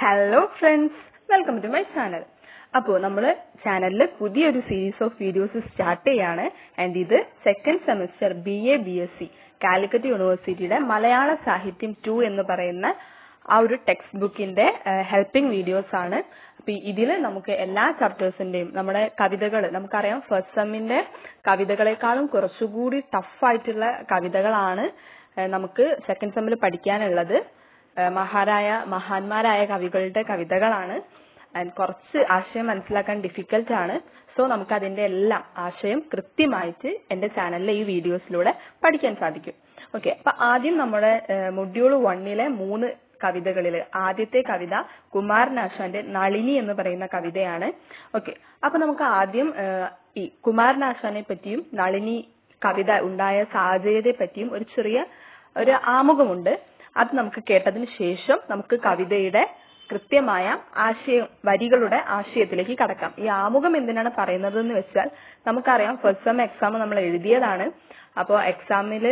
Hello friends welcome to my channel അപ്പോൾ നമ്മൾ ചാനലിൽ പുതിയൊരു സീരീസ് ഓഫ് വീഡിയോസ് സ്റ്റാർട്ട് ചെയ്യാണ്. ആൻഡ് ഇത് second semester B A B S C Calicut യൂണിവേഴ്സിറ്റിയുടെ മലയാള സാഹിത്യം ടു എന്ന് പറയുന്ന ആ ഒരു ടെക്സ്റ്റ് ബുക്കിന്റെ ഹെൽപ്പിംഗ് വീഡിയോസ് ആണ്. അപ്പൊ ഇതിൽ നമുക്ക് എല്ലാ ചാപ്റ്റേഴ്സിന്റെയും നമ്മുടെ കവിതകൾ നമുക്കറിയാം ഫസ്റ്റ് സെമ്മിന്റെ കവിതകളെക്കാളും കുറച്ചുകൂടി ടഫായിട്ടുള്ള കവിതകളാണ് നമുക്ക് സെക്കൻഡ് സെമ്മിൽ പഠിക്കാനുള്ളത്. മഹാരായ മഹാന്മാരായ കവികളുടെ കവിതകളാണ്. ആൻഡ് കുറച്ച് ആശയം മനസ്സിലാക്കാൻ ഡിഫിക്കൽട്ട് ആണ്. സോ നമുക്ക് അതിന്റെ എല്ലാം ആശയം കൃത്യമായിട്ട് എന്റെ ചാനലിലെ ഈ വീഡിയോസിലൂടെ പഠിക്കാൻ സാധിക്കും. ഓക്കെ അപ്പൊ ആദ്യം നമ്മുടെ മൊഡ്യൂൾ വണ്ണിലെ മൂന്ന് കവിതകളിൽ ആദ്യത്തെ കവിത കുമാരനാശാന്റെ നളിനി എന്ന് പറയുന്ന കവിതയാണ്. ഓക്കെ അപ്പൊ നമുക്ക് ആദ്യം ഈ കുമാരനാശാനെ പറ്റിയും നളിനി കവിത ഉണ്ടായ സാഹചര്യത്തെ പറ്റിയും ഒരു ചെറിയ ഒരു ആമുഖമുണ്ട്. അത് നമുക്ക് കേട്ടതിന് ശേഷം നമുക്ക് കവിതയുടെ കൃത്യമായ ആശയം വരികളുടെ ആശയത്തിലേക്ക് കടക്കാം. ഈ ആമുഖം എന്തിനാണ് പറയുന്നത് എന്ന് വെച്ചാൽ നമുക്കറിയാം ഫസ്റ്റ് സെം എക്സാം നമ്മൾ എഴുതിയതാണ്. അപ്പോൾ എക്സാമിൽ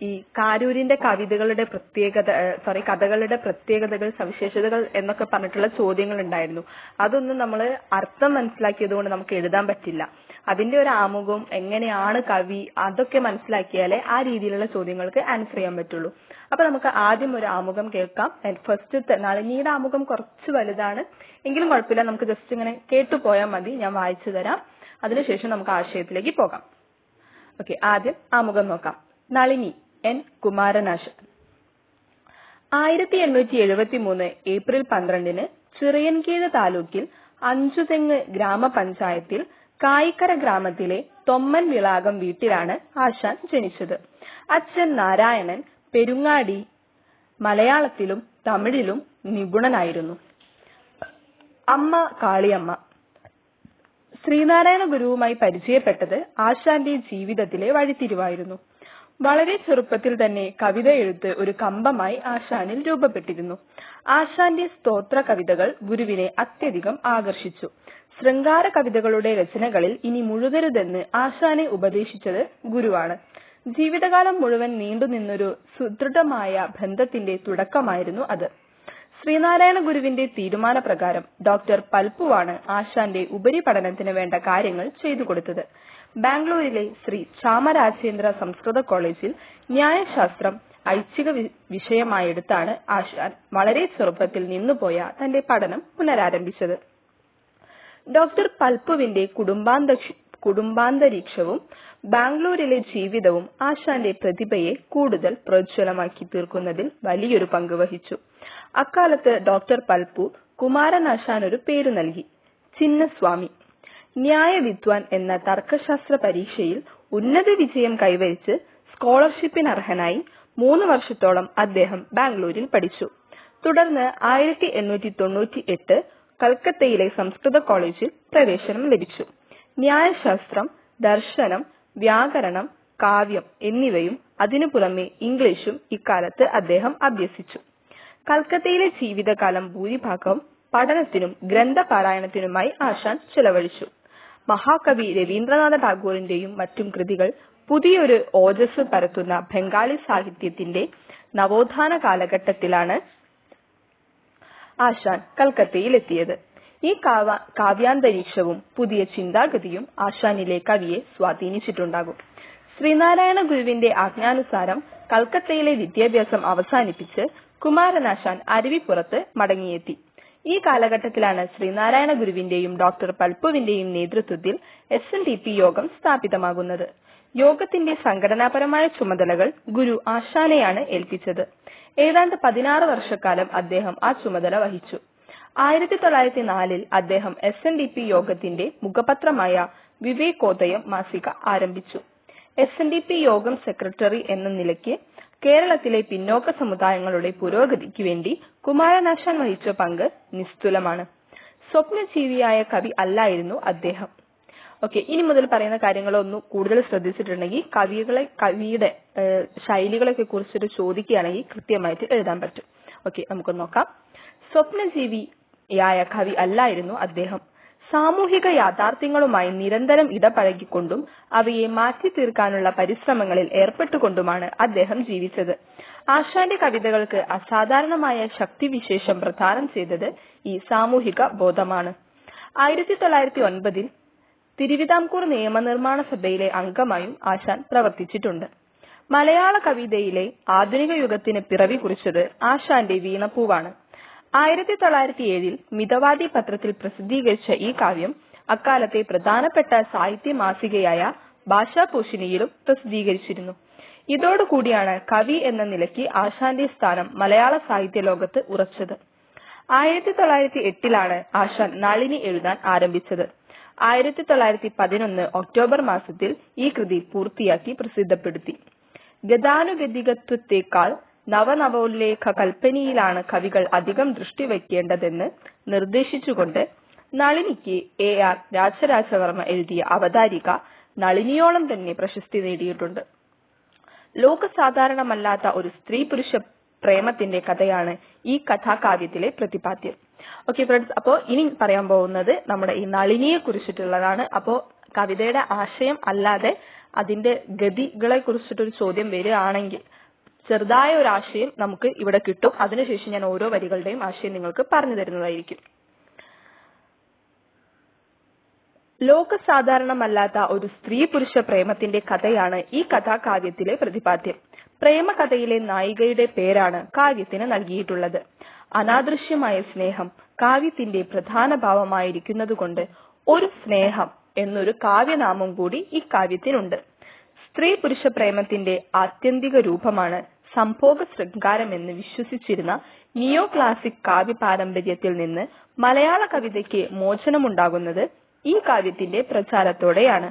ഈ കാരൂരിന്റെ കവിതകളുടെ പ്രത്യേകത സോറി കഥകളുടെ പ്രത്യേകതകൾ സവിശേഷതകൾ എന്നൊക്കെ പറഞ്ഞിട്ടുള്ള ചോദ്യങ്ങൾ ഉണ്ടായിരുന്നു. അതൊന്നും നമ്മൾ അർത്ഥം മനസ്സിലാക്കിയതുകൊണ്ട് നമുക്ക് എഴുതാൻ പറ്റില്ല. അതിന്റെ ഒരു ആമുഖം എങ്ങനെയാണ് കവി അതൊക്കെ മനസ്സിലാക്കിയാലേ ആ രീതിയിലുള്ള ചോദ്യങ്ങൾക്ക് ആൻസർ ചെയ്യാൻ പറ്റുള്ളൂ. അപ്പൊ നമുക്ക് ആദ്യം ഒരു ആമുഖം കേൾക്കാം. ഫസ്റ്റ് നളിനിയുടെ ആമുഖം കുറച്ച് വലുതാണ്. എങ്കിലും കുഴപ്പമില്ല. നമുക്ക് ജസ്റ്റ് ഇങ്ങനെ കേട്ടു പോയാൽ മതി. ഞാൻ വായിച്ചു തരാം. അതിനുശേഷം നമുക്ക് ആശയത്തിലേക്ക് പോകാം. ഓക്കെ ആദ്യം ആമുഖം നോക്കാം. നളിനി എൻ കുമാരനാശൻ ആയിരത്തി എണ്ണൂറ്റി എഴുപത്തി മൂന്ന് ഏപ്രിൽ പന്ത്രണ്ടിന് ചിറയൻകീഴ് താലൂക്കിൽ അഞ്ചുതെങ്ങ് ഗ്രാമപഞ്ചായത്തിൽ കായിക്കര ഗ്രാമത്തിലെ തൊമ്മൻ വിളാകം വീട്ടിലാണ് ആശാൻ ജനിച്ചത്. അച്ഛൻ നാരായണൻ പെരുങ്ങാടി മലയാളത്തിലും തമിഴിലും നിപുണനായിരുന്നു. അമ്മ കാളിയമ്മ. ശ്രീനാരായണ ഗുരുവുമായി പരിചയപ്പെട്ടത് ആശാന്റെ ജീവിതത്തിലെ വഴിത്തിരിവായിരുന്നു. വളരെ ചെറുപ്പത്തിൽ തന്നെ കവിത എഴുത്ത് ഒരു കമ്പമായി ആശാനിൽ രൂപപ്പെട്ടിരുന്നു. ആശാന്റെ സ്തോത്ര കവിതകൾ ഗുരുവിനെ അത്യധികം ആകർഷിച്ചു. ശൃംഗാര കവിതകളുടെ രചനകളിൽ ഇനി മുഴുകരുതെന്ന് ആശാനെ ഉപദേശിച്ചത് ഗുരുവാണ്. ജീവിതകാലം മുഴുവൻ നീണ്ടുനിന്നൊരു സുദൃഢമായ ബന്ധത്തിന്റെ തുടക്കമായിരുന്നു അത്. ശ്രീനാരായണ ഗുരുവിന്റെ തീരുമാനപ്രകാരം ഡോക്ടർ പൽപ്പുവാണ് ആശാന്റെ ഉപരിപഠനത്തിന് വേണ്ട കാര്യങ്ങൾ ചെയ്തു കൊടുത്തത്. ബാംഗ്ലൂരിലെ ശ്രീ ചാമരാജേന്ദ്ര സംസ്കൃത കോളേജിൽ ന്യായശാസ്ത്രം ഐച്ഛിക വിഷയമായെടുത്താണ് ആശാൻ വളരെ ചെറുപ്പത്തിൽ നിന്നുപോയ തന്റെ പഠനം പുനരാരംഭിച്ചത്. ഡോക്ടർ പൽപ്പുവിന്റെ കുടുംബാന്തരീക്ഷ കുടുംബാന്തരീക്ഷവും ബാംഗ്ലൂരിലെ ജീവിതവും ആശാന്റെ പ്രതിഭയെ കൂടുതൽ പ്രോജ്വലമാക്കി തീർക്കുന്നതിൽ വലിയൊരു പങ്ക് വഹിച്ചു. അക്കാലത്ത് ഡോക്ടർ പൽപു കുമാരനാശാൻ ഒരു പേരു നൽകി. ചിന്നസ്വാമി. ന്യായവിദ്വാൻ എന്ന തർക്കശാസ്ത്ര പരീക്ഷയിൽ ഉന്നത വിജയം കൈവരിച്ച് സ്കോളർഷിപ്പിന് അർഹനായി മൂന്ന് വർഷത്തോളം അദ്ദേഹം ബാംഗ്ലൂരിൽ പഠിച്ചു. തുടർന്ന് ആയിരത്തി എണ്ണൂറ്റി തൊണ്ണൂറ്റി എട്ട് കൽക്കത്തയിലെ സംസ്കൃത കോളേജിൽ പ്രവേശനം ലഭിച്ചു. ന്യായശാസ്ത്രം ദർശനം വ്യാകരണം കാവ്യം എന്നിവയും അതിനു പുറമെ ഇംഗ്ലീഷും ഇക്കാലത്ത് അദ്ദേഹം അഭ്യസിച്ചു. കൽക്കത്തയിലെ ജീവിതകാലം ഭൂരിഭാഗവും പഠനത്തിനും ഗ്രന്ഥപാരായണത്തിനുമായി ആശാൻ ചെലവഴിച്ചു. മഹാകവി രവീന്ദ്രനാഥ ടാഗോറിന്റെയും മറ്റും കൃതികൾ പുതിയൊരു ഓജസ് പരത്തുന്ന ബംഗാളി സാഹിത്യത്തിന്റെ നവോത്ഥാന കാലഘട്ടത്തിലാണ് ആശാൻ കൽക്കത്തയിൽ എത്തിയത് കാവ കാവ്യാന്തരീക്ഷവും പുതിയ ചിന്താഗതിയും ആശാനിലെ കവിയെ സ്വാധീനിച്ചിട്ടുണ്ടാകും. ശ്രീനാരായണ ഗുരുവിന്റെ ആജ്ഞാനുസാരം കൽക്കത്തയിലെ വിദ്യാഭ്യാസം അവസാനിപ്പിച്ച് കുമാരനാശാൻ അരുവിപ്പുറത്ത് മടങ്ങിയെത്തി. ഈ കാലഘട്ടത്തിലാണ് ശ്രീനാരായണ ഗുരുവിന്റെയും ഡോക്ടർ പൽപ്പുവിന്റെയും നേതൃത്വത്തിൽ എസ് എൻ ഡി പി യോഗം സ്ഥാപിതമാകുന്നത്. യോഗത്തിന്റെ സംഘടനാപരമായ ചുമതലകൾ ഗുരു ആശാനെയാണ് ഏൽപ്പിച്ചത്. ഏതാണ്ട് പതിനാറ് വർഷക്കാലം അദ്ദേഹം ആ ചുമതല വഹിച്ചു. ആയിരത്തി തൊള്ളായിരത്തി നാലിൽ അദ്ദേഹം എസ് എൻ ഡി പി യോഗത്തിന്റെ മുഖപത്രമായ വിവേകോദയം മാസിക ആരംഭിച്ചു. എസ് എൻ ഡി പി യോഗം സെക്രട്ടറി എന്ന നിലയ്ക്ക് കേരളത്തിലെ പിന്നോക്ക സമുദായങ്ങളുടെ പുരോഗതിക്ക് വേണ്ടി കുമാരനാശാൻ വഹിച്ച പങ്ക് നിസ്തുലമാണ്. സ്വപ്നജീവിയായ കവി അല്ലായിരുന്നു അദ്ദേഹം. ഓക്കെ ഇനി മുതൽ പറയുന്ന കാര്യങ്ങളൊന്നും കൂടുതൽ ശ്രദ്ധിച്ചിട്ടുണ്ടെങ്കിൽ കവികളെ കവിയുടെ ശൈലികളൊക്കെ കുറിച്ചിട്ട് ചോദിക്കുകയാണെങ്കിൽ കൃത്യമായിട്ട് എഴുതാൻ പറ്റും. ഓക്കെ നമുക്ക് നോക്കാം. സ്വപ്നജീവിയായ കവി അല്ലായിരുന്നു അദ്ദേഹം. സാമൂഹിക യാഥാർത്ഥ്യങ്ങളുമായി നിരന്തരം ഇടപഴകിക്കൊണ്ടും അവയെ മാറ്റി തീർക്കാനുള്ള പരിശ്രമങ്ങളിൽ ഏർപ്പെട്ടുകൊണ്ടുമാണ് അദ്ദേഹം ജീവിച്ചത്. ആശാന്റെ കവിതകൾക്ക് അസാധാരണമായ ശക്തിവിശേഷം പ്രദാനം ചെയ്തത് ഈ സാമൂഹിക ബോധമാണ്. ആയിരത്തി തൊള്ളായിരത്തി ഒൻപതിൽ തിരുവിതാംകൂർ നിയമനിർമ്മാണ സഭയിലെ അംഗമായും ആശാൻ പ്രവർത്തിച്ചിട്ടുണ്ട്. മലയാള കവിതയിലെ ആധുനിക യുഗത്തിന് പിറവി കുറിച്ചത് ആശാന്റെ വീണപ്പൂവാണ്. ആയിരത്തി തൊള്ളായിരത്തി ഏഴിൽ മിതവാദി പത്രത്തിൽ പ്രസിദ്ധീകരിച്ച ഈ കാവ്യം അക്കാലത്തെ പ്രധാനപ്പെട്ട സാഹിത്യ മാസികയായ ഭാഷാപോഷിണിയിലും പ്രസിദ്ധീകരിച്ചിരുന്നു. ഇതോടുകൂടിയാണ് കവി എന്ന നിലയ്ക്ക് ആശാന്റെ സ്ഥാനം മലയാള സാഹിത്യ ലോകത്ത് ഉറച്ചത്. ആയിരത്തി തൊള്ളായിരത്തി എട്ടിലാണ് ആശാൻ നളിനി എഴുതാൻ ആരംഭിച്ചത്. ആയിരത്തി തൊള്ളായിരത്തി പതിനൊന്ന് ഒക്ടോബർ മാസത്തിൽ ഈ കൃതി പൂർത്തിയാക്കി പ്രസിദ്ധപ്പെടുത്തി. ഗതാനുഗതികത്വത്തെക്കാൾ നവനവോല്ലേഖ കൽപ്പനയിലാണ് കവികൾ അധികം ദൃഷ്ടി വയ്ക്കേണ്ടതെന്ന് നിർദ്ദേശിച്ചുകൊണ്ട് നളിനിക്ക് എ ആർ രാജരാജവർമ്മ എഴുതിയ അവതാരിക നളിനിയോളം തന്നെ പ്രശസ്തി നേടിയിട്ടുണ്ട്. ലോകസാധാരണമല്ലാത്ത ഒരു സ്ത്രീ പുരുഷ പ്രേമത്തിന്റെ കഥയാണ് ഈ കഥാകാവ്യത്തിലെ പ്രതിപാദ്യം. ഓക്കെ ഫ്രണ്ട്സ് അപ്പോ ഇനി പറയാൻ പോകുന്നത് നമ്മുടെ ഈ നളിനിയെ കുറിച്ചിട്ടുള്ളതാണ്. അപ്പോ കവിതയുടെ ആശയം അല്ലാതെ അതിന്റെ ഗതികളെ കുറിച്ചിട്ടൊരു ചോദ്യം വരികയാണെങ്കിൽ ചെറുതായ ഒരു ആശയം നമുക്ക് ഇവിടെ കിട്ടും. അതിനുശേഷം ഞാൻ ഓരോ വരികളുടെയും ആശയം നിങ്ങൾക്ക് പറഞ്ഞു തരുന്നതായിരിക്കും. ലോകസാധാരണമല്ലാത്ത ഒരു സ്ത്രീ പുരുഷ പ്രേമത്തിന്റെ കഥയാണ് ഈ കഥാകാവ്യത്തിലെ പ്രതിപാദ്യം. പ്രേമകഥയിലെ നായികയുടെ പേരാണ് കാവ്യത്തിന് നൽകിയിട്ടുള്ളത്. അനാദൃശ്യമായ സ്നേഹം കാവ്യത്തിന്റെ പ്രധാന ഭാവമായിരിക്കുന്നതുകൊണ്ട് ഒരു സ്നേഹം എന്നൊരു കാവ്യനാമം കൂടി ഈ കാവ്യത്തിനുണ്ട്. സ്ത്രീ പുരുഷ പ്രേമത്തിന്റെ ആത്യന്തിക രൂപമാണ് സംഭോഗ ശൃംഗാരം എന്ന് വിശ്വസിച്ചിരുന്ന നിയോ ക്ലാസിക് കാവ്യ പാരമ്പര്യത്തിൽ നിന്ന് മലയാള കവിതയ്ക്ക് മോചനമുണ്ടാകുന്നത് ഈ കാവ്യത്തിന്റെ പ്രചാരത്തോടെയാണ്.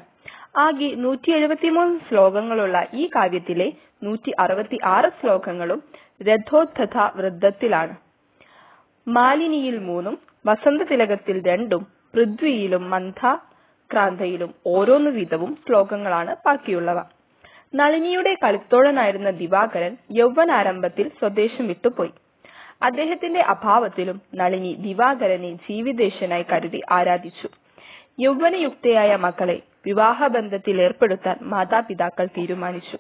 ആകെ നൂറ്റി എഴുപത്തിമൂന്ന് ശ്ലോകങ്ങളുള്ള ഈ കാവ്യത്തിലെ നൂറ്റി അറുപത്തി ആറ് ശ്ലോകങ്ങളും രഥോദ്ധത വൃദ്ധത്തിലാണ്. മാലിനിയിൽ മൂന്നും വസന്തതിലകത്തിൽ രണ്ടും പൃഥ്വിയിലും മന്ദാക്രാന്തയിലും ഓരോന്നു വീതവും ശ്ലോകങ്ങളാണ് ബാക്കിയുള്ളവ. നളിനിയുടെ കളിത്തോഴനായിരുന്ന ദിവാകരൻ യൗവനാരംഭത്തിൽ സ്വദേശം വിട്ടുപോയി. അദ്ദേഹത്തിന്റെ അഭാവത്തിലും നളിനി ദിവാകരനെ ജീവിതേശനായി കരുതി ആരാധിച്ചു. യൗവനയുക്തയായ മകളെ വിവാഹബന്ധത്തിൽ ഏർപ്പെടുത്താൻ മാതാപിതാക്കൾ തീരുമാനിച്ചു.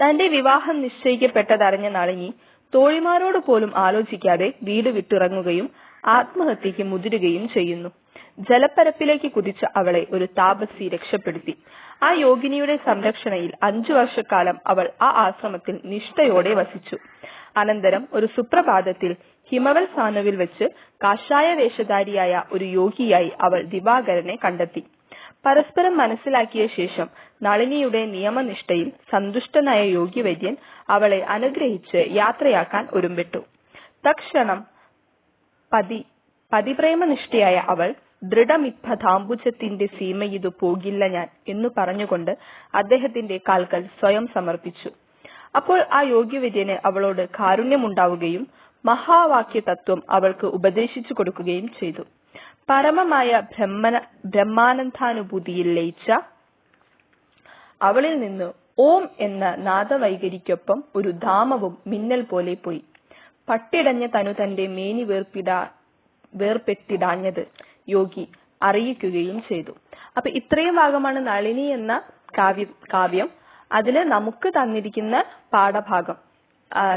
തന്റെ വിവാഹം നിശ്ചയിക്കപ്പെട്ടതറിഞ്ഞ നളിനി തോഴിമാരോട് പോലും ആലോചിക്കാതെ വീട് വിട്ടിറങ്ങുകയും ആത്മഹത്യക്ക് മുതിരുകയും ചെയ്യുന്നു. ജലപ്പരപ്പിലേക്ക് കുതിച്ച അവളെ ഒരു താപസി രക്ഷപ്പെടുത്തി. ആ യോഗിനിയുടെ സംരക്ഷണയിൽ അഞ്ചു വർഷക്കാലം അവൾ ആ ആശ്രമത്തിൽ നിഷ്ഠയോടെ വസിച്ചു. അനന്തരം ഒരു സുപ്രഭാതത്തിൽ ഹിമവൽ സാനുവിൽ വെച്ച് കാഷായ വേഷധാരിയായ ഒരു യോഗിയായി അവൾ ദിവാകരനെ കണ്ടെത്തി. പരസ്പരം മനസ്സിലാക്കിയ ശേഷം നളിനിയുടെ നിയമനിഷ്ഠയിൽ സന്തുഷ്ടനായ യോഗിവൈദ്യൻ അവളെ അനുഗ്രഹിച്ച് യാത്രയാക്കാൻ ഒരുമ്പെട്ടു. തക്ഷണം പതി പതിപ്രേമനിഷ്ഠയായ അവൾ ദൃഢമിപ്പതാംബുജത്തിന്റെ സീമയിതു പോകില്ല ഞാൻ എന്നു പറഞ്ഞുകൊണ്ട് അദ്ദേഹത്തിന്റെ കാൽക്കൽ സ്വയം സമർപ്പിച്ചു. അപ്പോൾ ആ യോഗ്യവിദ്യന് അവളോട് കാരുണ്യമുണ്ടാവുകയും മഹാവാക്യ തത്വം അവൾക്ക് ഉപദേശിച്ചു കൊടുക്കുകയും ചെയ്തു. പരമമായ ബ്രഹ്മന ബ്രഹ്മാനന്ദാനുഭൂതിയിൽ ലയിച്ച അവളിൽ നിന്ന് ഓം എന്ന നാദവൈകരിക്കൊപ്പം ഒരു ധാമവും മിന്നൽ പോലെ പോയി. പട്ടിടഞ്ഞ തനു തന്റെ മേനി വേർപ്പിടാ വേർപെട്ടിടാഞ്ഞത് യോഗി അറിയിക്കുകയും ചെയ്തു. അപ്പൊ ഇത്രയും ഭാഗമാണ് നളിനി എന്ന കാവ്യ കാവ്യം. അതിൽ നമുക്ക് തന്നിരിക്കുന്ന പാഠഭാഗം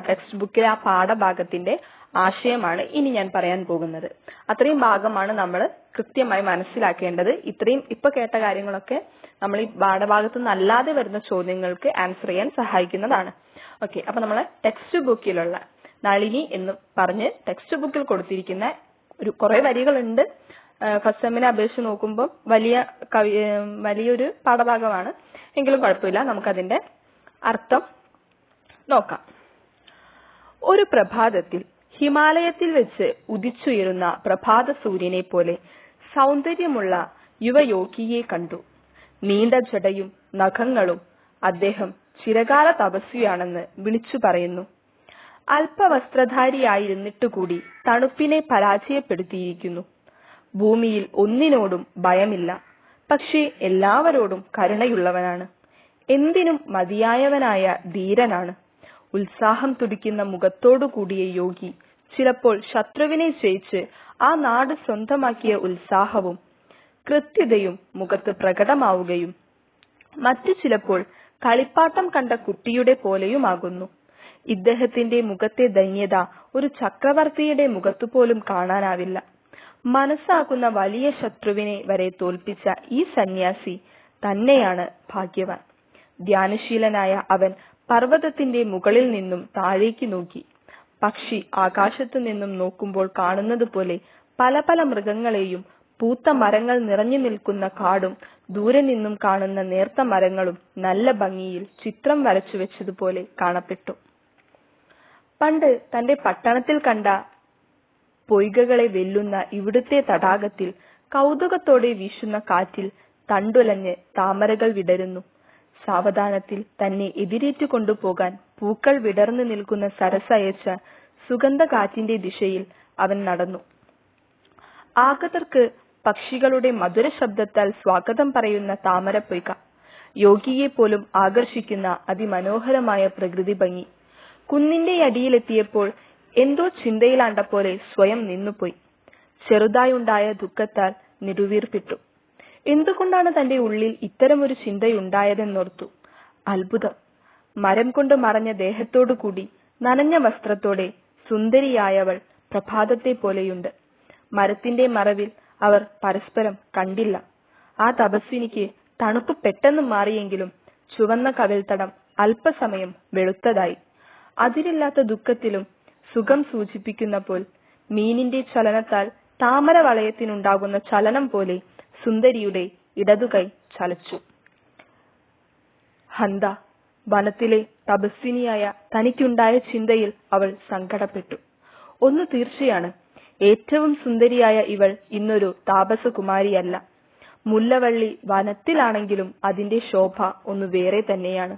ടെക്സ്റ്റ് ബുക്കിലെ ആ പാഠഭാഗത്തിന്റെ ആശയമാണ് ഇനി ഞാൻ പറയാൻ പോകുന്നത്. അത്രയും ഭാഗമാണ് നമ്മൾ കൃത്യമായി മനസ്സിലാക്കേണ്ടത്. ഇത്രയും ഇപ്പൊ കേട്ട കാര്യങ്ങളൊക്കെ നമ്മൾ ഈ പാഠഭാഗത്തു നിന്നല്ലാതെ വരുന്ന ചോദ്യങ്ങൾക്ക് ആൻസർ ചെയ്യാൻ സഹായിക്കുന്നതാണ്. ഓക്കെ അപ്പൊ നമ്മളെ ടെക്സ്റ്റ് ബുക്കിലുള്ള നളിനി എന്ന് പറഞ്ഞ് ടെക്സ്റ്റ് ബുക്കിൽ കൊടുത്തിരിക്കുന്ന ഒരു കുറെ വരികളുണ്ട്. ഫസ്റ്റ് സെമ്മിനെ അപേക്ഷിച്ച് നോക്കുമ്പോൾ വലിയ കവി വലിയൊരു പാഠഭാഗമാണ്. എങ്കിലും കുഴപ്പമില്ല നമുക്കതിന്റെ അർത്ഥം നോക്കാം. ഒരു പ്രഭാതത്തിൽ ഹിമാലയത്തിൽ വെച്ച് ഉദിച്ചുയരുന്ന പ്രഭാത സൂര്യനെ പോലെ സൗന്ദര്യമുള്ള യുവയോഗിയെ കണ്ടു. നീണ്ട ജടയും നഖങ്ങളും അദ്ദേഹം ചിരകാല തപസ്വിയാണെന്ന് വിളിച്ചു പറയുന്നു. അല്പവസ്ത്രധാരിയായിരുന്നിട്ടുകൂടി തണുപ്പിനെ പരാജയപ്പെടുത്തിയിരിക്കുന്നു. ഭൂമിയിൽ ഒന്നിനോടും ഭയമില്ല. പക്ഷേ എല്ലാവരോടും കരുണയുള്ളവനാണ്. എന്തിനും മതിയായവനായ ധീരനാണ്. ഉത്സാഹം തുടിക്കുന്ന മുഖത്തോടു കൂടിയ യോഗി ചിലപ്പോൾ ശത്രുവിനെ ജയിച്ച് ആ നാട് സ്വന്തമാക്കിയ ഉത്സാഹവും കൃത്യതയും മുഖത്ത് പ്രകടമാവുകയും മറ്റു ചിലപ്പോൾ കളിപ്പാട്ടം കണ്ട കുട്ടിയുടെ പോലെയുമാകുന്നു. ഇദ്ദേഹത്തിന്റെ മുഖത്തെ ധന്യത ഒരു ചക്രവർത്തിയുടെ മുഖത്തുപോലും കാണാനാവില്ല. മനസ്സാകുന്ന വലിയ ശത്രുവിനെ വരെ തോൽപ്പിച്ച ഈ സന്യാസി തന്നെയാണ് ഭാഗ്യവാൻ. ധ്യാനശീലനായ അവൻ പർവതത്തിന്റെ മുകളിൽ നിന്നും താഴേക്ക് നോക്കി. പക്ഷി ആകാശത്തു നിന്നും നോക്കുമ്പോൾ കാണുന്നത് പോലെ പല പല മൃഗങ്ങളെയും പൂത്ത മരങ്ങൾ നിറഞ്ഞു നിൽക്കുന്ന കാടും ദൂരെ നിന്നും കാണുന്ന നേർത്ത മരങ്ങളും നല്ല ഭംഗിയിൽ ചിത്രം വരച്ചു വെച്ചതുപോലെ കാണപ്പെട്ടു. പണ്ട് തന്റെ പട്ടണത്തിൽ കണ്ട പൊയ്കകളെ വെല്ലുന്ന ഇവിടുത്തെ തടാകത്തിൽ കൗതുകത്തോടെ വീശുന്ന കാറ്റിൽ തണ്ടുലഞ്ഞ് താമരകൾ വിടരുന്നു. സാവധാനത്തിൽ തന്നെ എതിരേറ്റു കൊണ്ടുപോകാൻ പൂക്കൾ വിടർന്നു നിൽക്കുന്ന സരസയച്ച സുഗന്ധ കാറ്റിന്റെ ദിശയിൽ അവൻ നടന്നു. ആഗതർക്ക് പക്ഷികളുടെ മധുര ശബ്ദത്താൽ സ്വാഗതം പറയുന്ന താമരപ്പൊയ്ക യോഗിയെ പോലും ആകർഷിക്കുന്ന അതിമനോഹരമായ പ്രകൃതി ഭംഗി. കുന്നിന്റെ അടിയിലെത്തിയപ്പോൾ എന്തോ ചിന്തയിലാണ്ട പോലെ സ്വയം നിന്നുപോയി. ചെറുതായുണ്ടായ ദുഃഖത്താൽ നെടുവീർപ്പിട്ടു. എന്തുകൊണ്ടാണ് തന്റെ ഉള്ളിൽ ഇത്തരമൊരു ചിന്തയുണ്ടായതെന്നോർത്തു. അത്ഭുതം. മരം കൊണ്ട് മറഞ്ഞ ദേഹത്തോടുകൂടി നനഞ്ഞ വസ്ത്രത്തോടെ സുന്ദരിയായവൾ പ്രഭാതത്തെ പോലെയുണ്ട്. മരത്തിന്റെ മറവിൽ അവർ പരസ്പരം കണ്ടില്ല. ആ തപസ്വിനിക്ക് തണുപ്പ് പെട്ടെന്ന് മാറിയെങ്കിലും ചുവന്ന കവിൾത്തടം അല്പസമയം വെളുത്തതായി. അതിരില്ലാത്ത ദുഃഖത്തിലും സുഖം സൂചിപ്പിക്കുന്ന പോൽ മീനിന്റെ ചലനത്താൽ താമര വളയത്തിനുണ്ടാകുന്ന ചലനം പോലെ സുന്ദരിയുടെ ഇടതുകൈ ചലച്ചു. ഹന്ത വനത്തിലെ തപസ്വിനിയായ തനിക്കുണ്ടായ ചിന്തയിൽ അവൾ സങ്കടപ്പെട്ടു. ഒന്ന് തീർച്ചയാണ്. ഏറ്റവും സുന്ദരിയായ ഇവൾ ഇന്നൊരു താപസകുമാരിയല്ല. മുല്ലവള്ളി വനത്തിലാണെങ്കിലും അതിന്റെ ശോഭ ഒന്ന് വേറെ തന്നെയാണ്.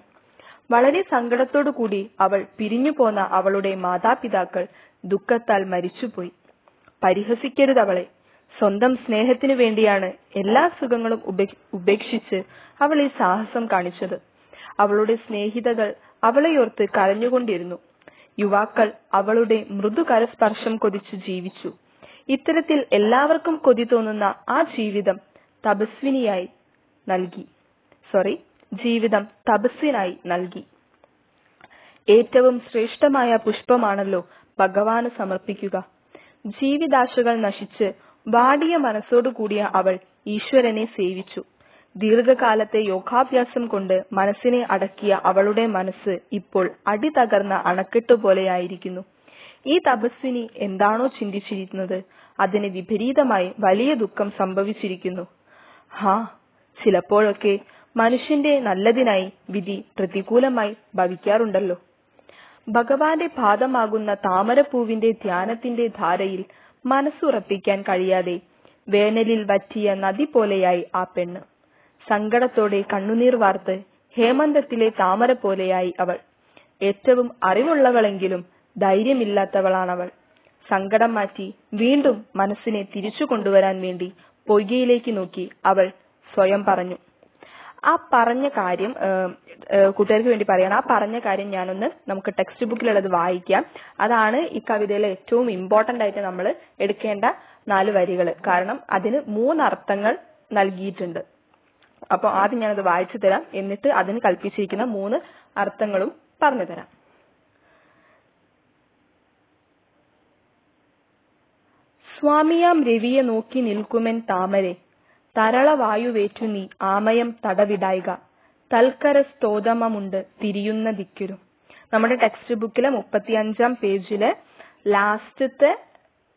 വളരെ സങ്കടത്തോടു കൂടി അവൾ പിരിഞ്ഞു പോന്ന അവളുടെ മാതാപിതാക്കൾ ദുഃഖത്താൽ മരിച്ചുപോയി. പരിഹസിക്കരുത് അവളെ. സ്വന്തം സ്നേഹത്തിനു വേണ്ടിയാണ് എല്ലാ സുഖങ്ങളും ഉപേക്ഷിച്ച് അവൾ ഈ സാഹസം കാണിച്ചത്. അവളുടെ സ്നേഹിതകൾ അവളെയോർത്ത് കരഞ്ഞുകൊണ്ടിരുന്നു. യുവാക്കൾ അവളുടെ മൃദുകരസ്പർശം കൊതിച്ചു ജീവിച്ചു. ഇത്തരത്തിൽ എല്ലാവർക്കും കൊതി തോന്നുന്ന ആ ജീവിതം തപസ്വിനിയായി നൽകി. സോറി. ജീവിതം തപസ്സിനായി നൽകി. ഏറ്റവും ശ്രേഷ്ഠമായ പുഷ്പമാണല്ലോ ഭഗവാന് സമർപ്പിക്കുക. ജീവിതാശകൾ നശിച്ച് വാടിയ മനസ്സോടുകൂടിയ അവൾ ഈശ്വരനെ സേവിച്ചു. ദീർഘകാലത്തെ യോഗാഭ്യാസം കൊണ്ട് മനസ്സിനെ അടക്കിയ അവളുടെ മനസ്സ് ഇപ്പോൾ അടി തകർന്ന അണക്കെട്ട് പോലെയായിരിക്കുന്നു. ഈ തപസ്വിനി എന്താണോ ചിന്തിച്ചിരുന്നത് അതിന് വിപരീതമായി വലിയ ദുഃഖം സംഭവിച്ചിരിക്കുന്നു. ഹാ ചിലപ്പോഴൊക്കെ മനുഷ്യന്റെ നല്ലതിനായി വിധി പ്രതികൂലമായി ഭവിക്കാറുണ്ടല്ലോ. ഭഗവാന്റെ പാദമാകുന്ന താമരപ്പൂവിന്റെ ധ്യാനത്തിന്റെ ധാരയിൽ മനസ്സുറപ്പിക്കാൻ കഴിയാതെ വേനലിൽ വറ്റിയ നദി പോലെയായി ആ പെണ്ണ്. സങ്കടത്തോടെ കണ്ണുനീർ വാർത്ത് ഹേമന്തത്തിലെ താമര പോലെയായി അവൾ. ഏറ്റവും അറിവുള്ളവളെങ്കിലും ധൈര്യമില്ലാത്തവളാണവൾ. സങ്കടം മാറ്റി വീണ്ടും മനസ്സിനെ തിരിച്ചു കൊണ്ടുവരാൻ വേണ്ടി പൊയ്കയിലേക്ക് നോക്കി അവൾ സ്വയം പറഞ്ഞു. ആ പറഞ്ഞ കാര്യം കൂട്ടുകാർക്ക് വേണ്ടി പറയണം. ആ പറഞ്ഞ കാര്യം ഞാനൊന്ന് നമുക്ക് ടെക്സ്റ്റ് ബുക്കിലുള്ളത് വായിക്കാം. അതാണ് ഈ കവിതയിലെ ഏറ്റവും ഇമ്പോർട്ടന്റ് ആയിട്ട് നമ്മൾ എടുക്കേണ്ട നാല് വരികൾ. കാരണം അതിന് മൂന്ന് അർത്ഥങ്ങൾ നൽകിയിട്ടുണ്ട്. അപ്പൊ ആദ്യം ഞാനത് വായിച്ചു തരാം. എന്നിട്ട് അതിന് കൽപ്പിച്ചിരിക്കുന്ന മൂന്ന് അർത്ഥങ്ങളും പറഞ്ഞു തരാം. സ്വാമിയാം രവിയെ നോക്കി നിൽക്കുമെൻ താമരെ. തരളവായുവേറ്റു നീ ആമയം തടവിടായിക. തൽക്കര സ്തോതമമുണ്ട് തിരിയുന്ന ദിക്കിരു. നമ്മുടെ ടെക്സ്റ്റ് ബുക്കിലെ മുപ്പത്തിയഞ്ചാം പേജിലെ ലാസ്റ്റത്തെ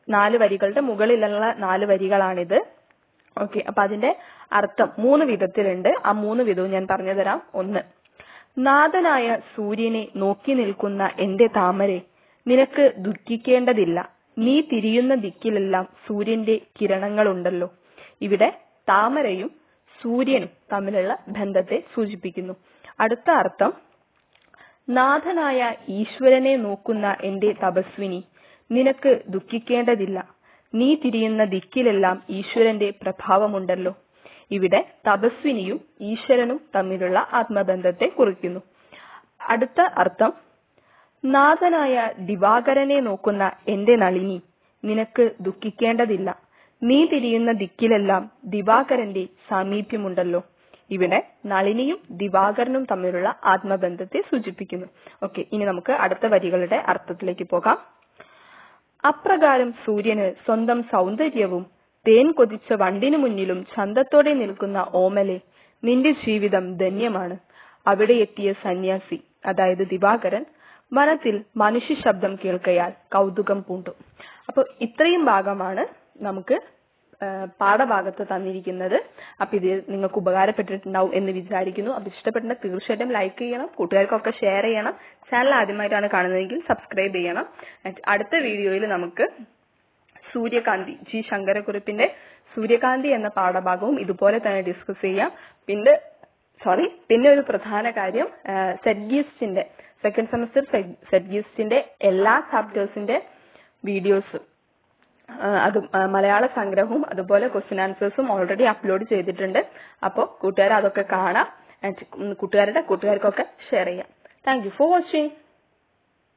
നാല് വരികളുടെ മുകളിലുള്ള നാല് വരികളാണിത്. ഓക്കെ അപ്പൊ അതിന്റെ അർത്ഥം മൂന്ന് വിധത്തിലുണ്ട്. ആ മൂന്ന് വിധവും ഞാൻ പറഞ്ഞു തരാം. ഒന്ന് നാഥനായ സൂര്യനെ നോക്കി നിൽക്കുന്ന എന്റെ താമരെ നിനക്ക് ദുഃഖിക്കേണ്ടതില്ല. നീ തിരിയുന്ന ദിക്കിലെല്ലാം സൂര്യന്റെ കിരണങ്ങളുണ്ടല്ലോ. ഇവിടെ താമരയും സൂര്യനും തമ്മിലുള്ള ബന്ധത്തെ സൂചിപ്പിക്കുന്നു. അടുത്ത അർത്ഥം നാഥനായ ഈശ്വരനെ നോക്കുന്ന എന്റെ തപസ്വിനി നിനക്ക് ദുഃഖിക്കേണ്ടതില്ല. നീ തിരിയുന്ന ദിക്കിലെല്ലാം ഈശ്വരന്റെ പ്രഭാവമുണ്ടല്ലോ. ഇവിടെ തപസ്വിനിയും ഈശ്വരനും തമ്മിലുള്ള ആത്മബന്ധത്തെ കുറിക്കുന്നു. അടുത്ത അർത്ഥം നാഥനായ ദിവാകരനെ നോക്കുന്ന എന്റെ നളിനി നിനക്ക് ദുഃഖിക്കേണ്ടതില്ല. നീ തിരിയുന്ന ദിക്കിലെല്ലാം ദിവാകരന്റെ സാമീപ്യമുണ്ടല്ലോ. ഇവിടെ നളിനിയും ദിവാകരനും തമ്മിലുള്ള ആത്മബന്ധത്തെ സൂചിപ്പിക്കുന്നു. ഓക്കെ ഇനി നമുക്ക് അടുത്ത വരികളുടെ അർത്ഥത്തിലേക്ക് പോകാം. അപ്രകാരം സൂര്യന് സ്വന്തം സൗന്ദര്യവും തേൻ കൊതിച്ച വണ്ടിനു മുന്നിലും ചന്തത്തോടെ നിൽക്കുന്ന ഓമലെ നിന്റെ ജീവിതം ധന്യമാണ്. അവിടെ എത്തിയ സന്യാസി അതായത് ദിവാകരൻ വനത്തിൽ മനുഷ്യ ശബ്ദം കേൾക്കയാൽ കൗതുകം പൂണ്ടു. അപ്പൊ ഇത്രയും ഭാഗമാണ് നമുക്ക് പാഠഭാഗത്ത് തന്നിരിക്കുന്നത്. അപ്പൊ ഇത് നിങ്ങൾക്ക് ഉപകാരപ്പെട്ടിട്ടുണ്ടാവും എന്ന് വിചാരിക്കുന്നു. അപ്പൊ ഇഷ്ടപ്പെട്ടിട്ട് തീർച്ചയായിട്ടും ലൈക്ക് ചെയ്യണം കൂട്ടുകാർക്കൊക്കെ ഷെയർ ചെയ്യണം. ചാനൽ ആദ്യമായിട്ടാണ് കാണുന്നതെങ്കിൽ സബ്സ്ക്രൈബ് ചെയ്യണം. അടുത്ത വീഡിയോയിൽ നമുക്ക് സൂര്യകാന്തി ജി ശങ്കരക്കുറുപ്പിന്റെ സൂര്യകാന്തി എന്ന പാഠഭാഗവും ഇതുപോലെ തന്നെ ഡിസ്കസ് ചെയ്യാം. പിന്നെ സോറി പിന്നെ ഒരു പ്രധാന കാര്യം സെഡ്ഗീസ്റ്റിന്റെ സെക്കൻഡ് സെമസ്റ്റർ സെഡ്ഗീസ്റ്റിന്റെ എല്ലാ ചാപ്റ്റേഴ്സിന്റെ വീഡിയോസ് അത് മലയാള സംഗ്രഹവും അതുപോലെ ക്വസ്റ്റ്യൻ ആൻസേഴ്സും ഓൾറെഡി അപ്ലോഡ് ചെയ്തിട്ടുണ്ട്. അപ്പോൾ കൂട്ടുകാർ അതൊക്കെ കാണാം. കൂട്ടുകാരുടെ കൂട്ടുകാർക്കൊക്കെ ഷെയർ ചെയ്യാം. Thank you for watching